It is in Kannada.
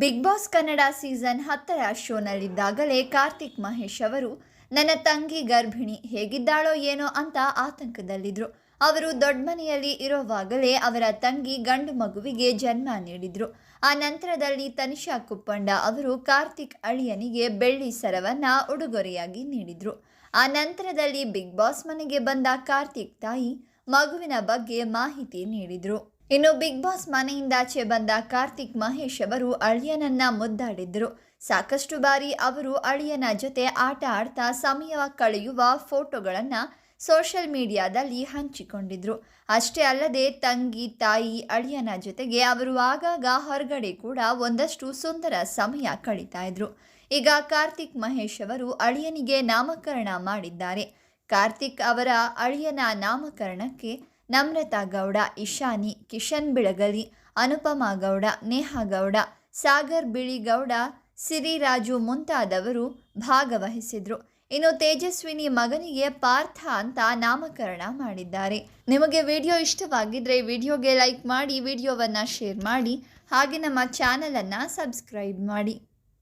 ಬಿಗ್ ಬಾಸ್ ಕನ್ನಡ ಸೀಸನ್ ಹತ್ತರ ಶೋನಲ್ಲಿದ್ದಾಗಲೇ ಕಾರ್ತಿಕ್ ಮಹೇಶ್ ಅವರು, ನನ್ನ ತಂಗಿ ಗರ್ಭಿಣಿ ಹೇಗಿದ್ದಾಳೋ ಏನೋ ಅಂತ ಆತಂಕದಲ್ಲಿದ್ದರು ಅವರು ದೊಡ್ಡಮನೆಯಲ್ಲಿ ಇರೋವಾಗಲೇ ಅವರ ತಂಗಿ ಗಂಡು ಮಗುವಿಗೆ ಜನ್ಮ ನೀಡಿದರು. ಆ ನಂತರದಲ್ಲಿ ತನಿಷಾ ಕುಪ್ಪಂಡ ಅವರು ಕಾರ್ತಿಕ್ ಅಳಿಯನಿಗೆ ಬೆಳ್ಳಿ ಸರವನ್ನ ಉಡುಗೊರೆಯಾಗಿ ನೀಡಿದರು. ಆ ನಂತರದಲ್ಲಿ ಬಿಗ್ ಬಾಸ್ ಮನೆಗೆ ಬಂದ ಕಾರ್ತಿಕ್ ತಾಯಿ ಮಗುವಿನ ಬಗ್ಗೆ ಮಾಹಿತಿ ನೀಡಿದ್ರು. ಇನ್ನು ಬಿಗ್ ಬಾಸ್ ಮನೆಯಿಂದಾಚೆ ಬಂದ ಕಾರ್ತಿಕ್ ಮಹೇಶ್ ಅವರು ಅಳಿಯನನ್ನ ಮುದ್ದಾಡಿದ್ರು. ಸಾಕಷ್ಟು ಬಾರಿ ಅವರು ಅಳಿಯನ ಜೊತೆ ಆಟ ಆಡ್ತಾ ಸಮಯ ಕಳೆಯುವ ಫೋಟೋಗಳನ್ನು ಸೋಷಿಯಲ್ ಮೀಡಿಯಾದಲ್ಲಿ ಹಂಚಿಕೊಂಡಿದ್ರು. ಅಷ್ಟೇ ಅಲ್ಲದೆ ತಂಗಿ, ತಾಯಿ, ಅಳಿಯನ ಜೊತೆಗೆ ಅವರು ಆಗಾಗ ಹೊರಗಡೆ ಕೂಡ ಒಂದಷ್ಟು ಸುಂದರ ಸಮಯ ಕಳೀತಾ ಇದ್ರು. ಈಗ ಕಾರ್ತಿಕ್ ಮಹೇಶ್ ಅವರು ಅಳಿಯನಿಗೆ ನಾಮಕರಣ ಮಾಡಿದ್ದಾರೆ. ಕಾರ್ತಿಕ್ ಅವರ ಅಳಿಯನ ನಾಮಕರಣಕ್ಕೆ ನಮ್ರತಾ ಗೌಡ, ಇಶಾನಿ, ಕಿಶನ್ ಬಿಳಗಲಿ, ಅನುಪಮಾ ಗೌಡ, ನೇಹಾ ಗೌಡ, ಸಾಗರ್ ಬಿಳಿಗೌಡ, ಸಿರಿರಾಜು ಮುಂತಾದವರು ಭಾಗವಹಿಸಿದ್ರು. ಇನ್ನು ತೇಜಸ್ವಿನಿ ಮಗನಿಗೆ ಪಾರ್ಥ ಅಂತ ನಾಮಕರಣ ಮಾಡಿದ್ದಾರೆ. ನಿಮಗೆ ವಿಡಿಯೋ ಇಷ್ಟವಾಗಿದ್ದರೆ ವಿಡಿಯೋಗೆ ಲೈಕ್ ಮಾಡಿ, ವಿಡಿಯೋವನ್ನು ಶೇರ್ ಮಾಡಿ, ಹಾಗೆ ನಮ್ಮ ಚಾನಲನ್ನು ಸಬ್ಸ್ಕ್ರೈಬ್ ಮಾಡಿ.